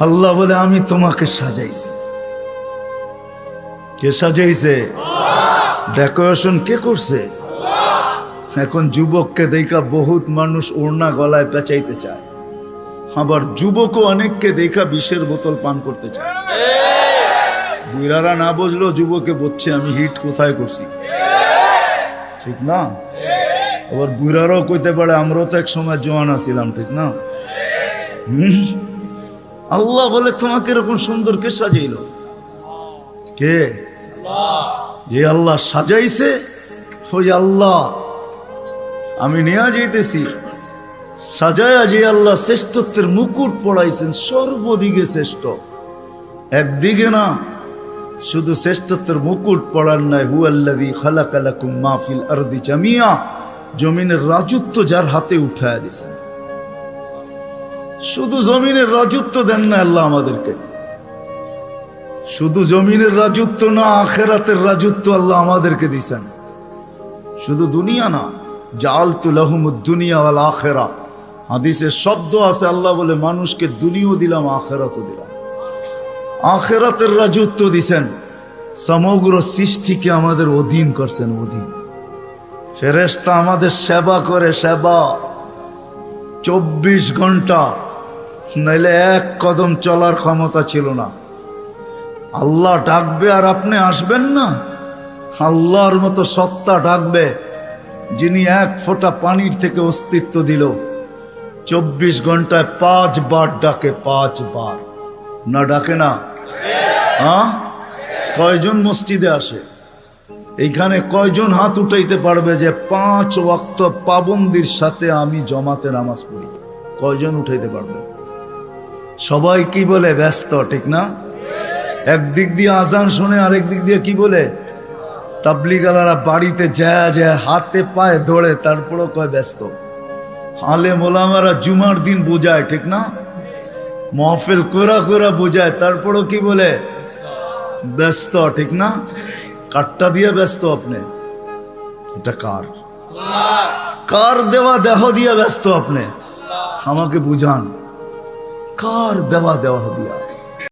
আল্লাহ বলে আমি তোমাকে সাজাইছি। কে সাজাইছে? ডেকোরেশন কে করছে? এখন যুবককে দেখা বহুত মানুষ ওড়না গলায় পেঁচাইতে চায়। আবার যুবকও অনেককে দেখা বিষের বোতল পান করতে চায়। বুড়ারা না বুঝলো যুবকে বলছে আমি হিট কোথায় করছি? ঠিক না? আবার বুড়ারাও কইতে পারে আমরাও তো এক সময় জোয়ান আছিলাম। ঠিক না? হুম? আল্লাহ বলে তোমাকে এরকম সুন্দর কে সাজাইল? কে? যে আল্লাহ সাজাইছে, ওই আল্লাহ আমি নিয়ে যাইতেছি। সাজায়া যে আল্লাহ শ্রেষ্ঠত্বের মুকুট পড়াইছেন, সর্বদিকে শ্রেষ্ঠ। একদিকে না, শুধু শ্রেষ্ঠত্বের মুকুট পড়ার নাই হু আল্লাদি খালাকালাকুম মাহফিল আরদি জামিয়া, জমিনের রাজত্ব যার হাতে উঠায় দিয়েছেন। শুধু জমিনের রাজত্ব দেন না আল্লাহ আমাদেরকে। শুধু জমিনের রাজত্ব না, আখেরাতের রাজত্ব আল্লাহ আমাদেরকে দিয়েছেন। শুধু দুনিয়া না জালতুল দুনিয়া আল আখেরা। হাদিসের শব্দ আছে, আল্লাহ বলে, মানুষকে দুনিয়াও দিলাম, আখেরাতও দিলাম। আখেরাতের রাজত্ব দিছেন সমগ্র সৃষ্টিকে আমাদের অধীন করছেন, অধীন। ফেরেস্তা আমাদের সেবা করে, সেবা। চব্বিশ ঘণ্টা নাইলে এক কদম চলার ক্ষমতা ছিল না। আল্লাহ ডাকবে আর আপনি আসবেন না। আল্লাহর মতো সত্তা ডাকবে, যিনি এক ফোঁটা পানির থেকে অস্তিত্ব দিল। চব্বিশ ঘন্টায় পাঁচ বার ডাকে পাঁচ বার না ডাকে না? হ্যাঁ? কয়জন মসজিদে আসে? এইখানে কয়জন হাত উঠাইতে পারবে যে পাঁচ ওয়াক্ত পাবন্দির সাথে আমি জমাতে নামাজ পড়ি? কয়জন উঠাইতে পারবে? সবাই কি বলে ব্যস্ত ঠিক না? একদিক দিয়ে আজান শুনে আরেক দিক দিয়ে কি বলে? তাবলিগালারা বাড়িতে যায় যায় হাতে পায়ে ধরে তারপরও কয় ব্যস্ত। হালে মোলামারা জুমার দিন বোঝায় ঠিক না? মহফিল কোরা কোরা বোঝায় তারপরও কি বলে? ব্যস্ত ঠিক না? কাঠটা দিয়ে ব্যস্ত আপনি। এটা কার? কার দেওয়া দেহ দিয়ে ব্যস্ত আপনি? আমাকে বুঝান। কার দেওয়া দেওয়া দিয়া